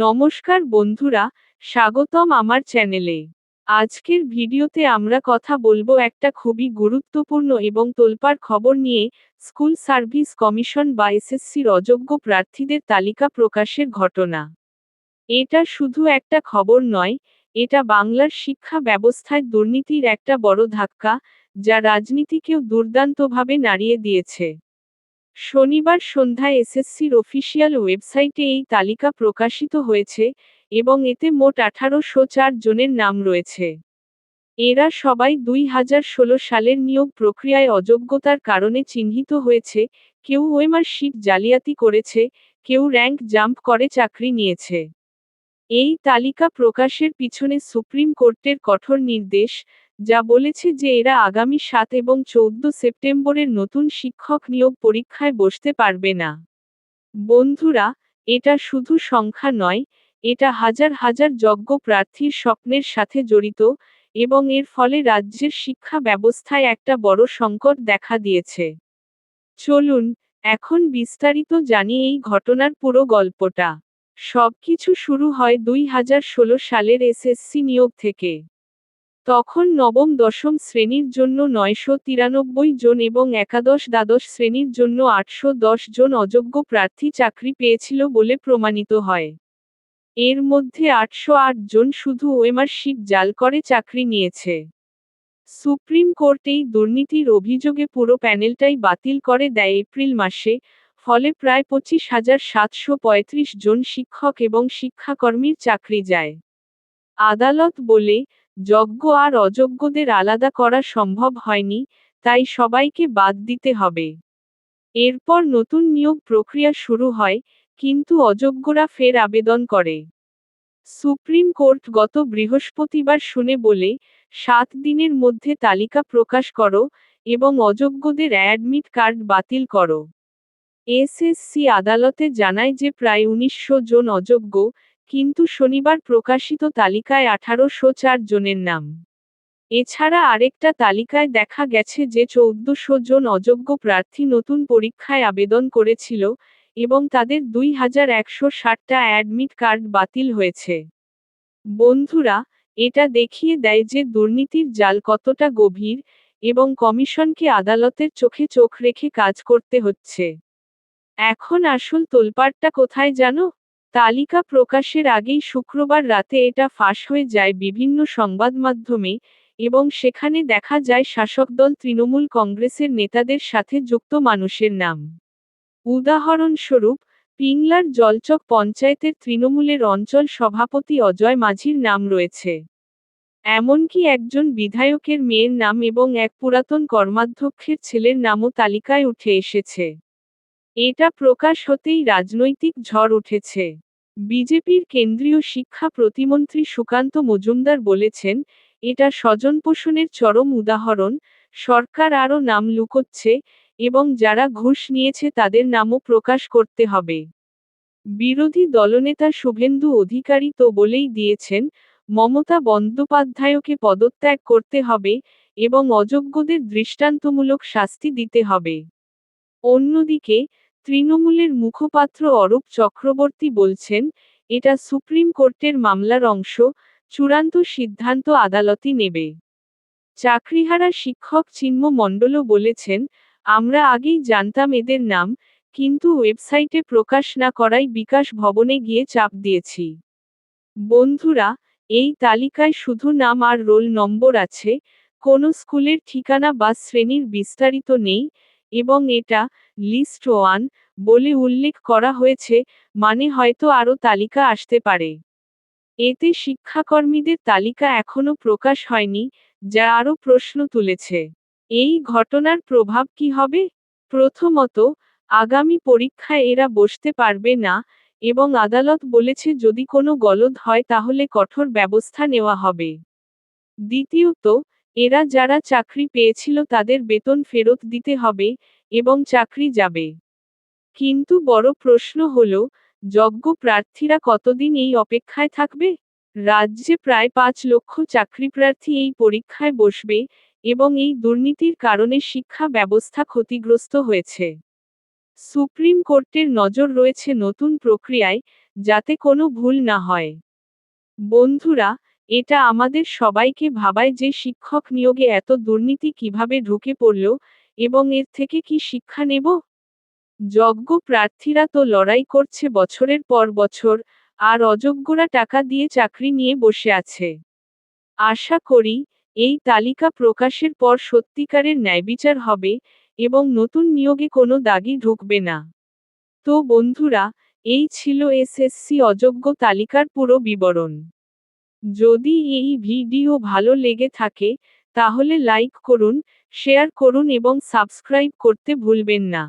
নমস্কার বন্ধুরা, স্বাগতম আমার চ্যানেলে। আজকের ভিডিওতে আমরা কথা বলব একটা খুবই গুরুত্বপূর্ণ এবং তোলপাড় খবর নিয়ে স্কুল সার্ভিস কমিশন বা এসএসসির অযোগ্য প্রার্থীদের তালিকা প্রকাশের ঘটনা। এটা শুধু একটা খবর নয়, এটা বাংলার শিক্ষা ব্যবস্থায় দুর্নীতির একটা বড় ধাক্কা, যা রাজনীতিকেও দুর্দান্তভাবে নাড়িয়ে দিয়েছে। শনিবার সন্ধ্যায় এসএসসির অফিসিয়াল ওয়েবসাইটে এই তালিকা প্রকাশিত হয়েছে এবং এতে মোট আঠারোশো চার জনের নাম রয়েছে। এরা সবাই দুই হাজার ষোলো সালের নিয়োগ প্রক্রিয়ায় অযোগ্যতার কারণে চিহ্নিত হয়েছে, কেউ ওয়েমার শিট জালিয়াতি করেছে, কেউ র্যাঙ্ক জাম্প করে চাকরি নিয়েছে। এই তালিকা প্রকাশের পিছনে সুপ্রিম কোর্টের কঠোর নির্দেশ যা বলেছে যে এরা আগামী সাত এবং চৌদ্দ সেপ্টেম্বরের নতুন শিক্ষক নিয়োগ পরীক্ষায় বসতে পারবে না। বন্ধুরা, এটা শুধু সংখ্যা নয়, এটা হাজার হাজার যোগ্য প্রার্থীর স্বপ্নের সাথে জড়িত এবং এর ফলে রাজ্যের শিক্ষা ব্যবস্থায় একটা বড় সংকট দেখা দিয়েছে। চলুন, এখন বিস্তারিত জানি এই ঘটনার পুরো গল্পটা। সবকিছু শুরু হয় দুই হাজার ষোলো সালের এসএসসি নিয়োগ থেকে। তখন নবম দশম শ্রেণির জন্য নয়শো তিরানব্বই জন এবং একাদশ দ্বাদশ শ্রেণির জন্য আটশো দশ জন অযোগ্য প্রার্থী চাকরি পেয়েছিল বলে প্রমাণিত হয়। এর মধ্যে আটশো আট জন শুধু ওয়েমারশিপ জাল করে চাকরি নিয়েছে। সুপ্রিম কোর্ট এই দুর্নীতির অভিযোগে পুরো প্যানেলটাই বাতিল করে দেয় এপ্রিল মাসে, ফলে প্রায় পঁচিশ হাজার সাতশো পঁয়ত্রিশ জন শিক্ষক এবং শিক্ষাকর্মীর চাকরি যায়। আদালত বলে যোগ্য আর অযোগ্যদের আলাদা করা সম্ভব হয়নি, তাই সবাইকে বাদ দিতে হবে। এরপর নতুন নিয়োগ প্রক্রিয়া শুরু হয়, কিন্তু অযোগ্যরা ফের আবেদন করে। সুপ্রিম কোর্ট গত বৃহস্পতিবার শুনে বলে, সাত দিনের মধ্যে তালিকা প্রকাশ করো এবং অযোগ্যদের অ্যাডমিট কার্ড বাতিল করো। এসএসসি আদালতে জানায় যে প্রায় উনিশশো জন অযোগ্য কিন্তু শনিবার প্রকাশিত তালিকায় আঠারোশো চার জনের নাম। এছাড়া আরেকটা তালিকায় দেখা গেছে যে চৌদ্দশো জন অযোগ্য প্রার্থী নতুন পরীক্ষায় আবেদন করেছিল এবং তাদের দুই হাজার একশো ষাটটা অ্যাডমিট কার্ড বাতিল হয়েছে। বন্ধুরা, এটা দেখিয়ে দেয় যে দুর্নীতির জাল কতটা গভীর এবং কমিশনকে আদালতের চোখে চোখ রেখে কাজ করতে হচ্ছে। এখন আসল তোলপাড়টা কোথায় জানো? তালিকা প্রকাশের আগেই শুক্রবার রাতে এটা ফাঁস হয়ে যায় বিভিন্ন সংবাদ মাধ্যমে এবং সেখানে দেখা যায় শাসক দল তৃণমূল কংগ্রেসের নেতাদের সাথে যুক্ত মানুষের নাম। উদাহরণস্বরূপ, পিংলার জলচক পঞ্চায়েতের তৃণমূলের অঞ্চল সভাপতি অজয় মাঝির নাম রয়েছে। এমনকি একজন বিধায়কের মেয়ের নাম এবং এক পুরাতন কর্মাধ্যক্ষের ছেলের নামও তালিকায় উঠে এসেছে। এটা প্রকাশ হতেই রাজনৈতিক ঝড় উঠেছে। বিজেপির কেন্দ্রীয় শিক্ষা প্রতিমন্ত্রী সুকান্ত মজুমদার বলেছেন, এটা স্বজনপোষণের চরম উদাহরণ, সরকার আরও নাম লুকোচ্ছে, এবং যারা ঘুষ নিয়েছে তাদের নামও প্রকাশ করতে হবে। বিরোধী দলনেতা শুভেন্দু অধিকারী তো বলেই দিয়েছেন, মমতা বন্দ্যোপাধ্যায়কে পদত্যাগ করতে হবে, এবং অযোগ্যদের দৃষ্টান্তমূলক শাস্তি দিতে হবে। অন্যদিকে, তৃণমূলের মুখপাত্র অরূপ চক্রবর্তী বলছেন, এটা সুপ্রিম কোর্টের মামলার অংশ, চূড়ান্ত সিদ্ধান্ত আদালতই নেবে। চাকরিহারা শিক্ষক চিন্ম মণ্ডলও বলেছেন, আমরা আগেই জানতাম এদের নাম, কিন্তু ওয়েবসাইটে প্রকাশ না করাই বিকাশ ভবনে গিয়ে চাপ দিয়েছি। বন্ধুরা, এই তালিকায় শুধু নাম আর রোল নম্বর আছে, কোনো স্কুলের ঠিকানা বা শ্রেণির বিস্তারিত নেই এবং এটা লিস্ট ওয়ান বলে উল্লেখ করা হয়েছে মানে হয়তো আরও তালিকা আসতে পারে। এতে শিক্ষাকর্মীদের তালিকা এখনও প্রকাশ হয়নি, যা আরও প্রশ্ন তুলেছে। এই ঘটনার প্রভাব কি হবে? প্রথমত, আগামী পরীক্ষায় এরা বসতে পারবে না, এবং আদালত বলেছে যদি কোনো গলদ হয় তাহলে কঠোর ব্যবস্থা নেওয়া হবে। দ্বিতীয়ত এরা যারা চাকরি পেয়েছিল তাদের বেতন ফেরত দিতে হবে এবং চাকরি যাবে। কিন্তু বড় প্রশ্ন হল, যজ্ঞ প্রার্থীরা কতদিন এই অপেক্ষায় থাকবে? রাজ্যে প্রায় পাঁচ লক্ষ চাকরিপ্রার্থী এই পরীক্ষায় বসবে এবং এই দুর্নীতির কারণে শিক্ষা ব্যবস্থা ক্ষতিগ্রস্ত হয়েছে। সুপ্রিম কোর্টের নজর রয়েছে নতুন প্রক্রিয়ায় যাতে কোনো ভুল না হয়। বন্ধুরা এটা আমাদের সবাইকে ভাবায় যে শিক্ষক নিয়োগে এত দুর্নীতি কীভাবে ঢুকে পড়ল এবং এর থেকে কি শিক্ষা নেব? যোগ্য প্রার্থীরা তো লড়াই করছে বছরের পর বছর, আর অযোগ্যরা টাকা দিয়ে চাকরি নিয়ে বসে আছে। আশা করি, এই তালিকা প্রকাশের পর সত্যিকারের ন্যায়বিচার হবে এবং নতুন নিয়োগে কোনো দাগি ঢুকবে না। তো বন্ধুরা, এই ছিল এসএসসি অযোগ্য তালিকার পুরো বিবরণ। যদি এই ভিডিও ভালো লেগে থাকে, তাহলে লাইক করুন, শেয়ার করুন এবং সাবস্ক্রাইব করতে ভুলবেন না।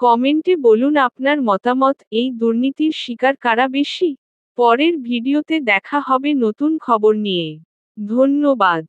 কমেন্টে বলুন আপনার মতামত, এই দুর্নীতির শিকার কারা বেশি? পরের ভিডিওতে দেখা হবে নতুন খবর নিয়ে। ধন্যবাদ।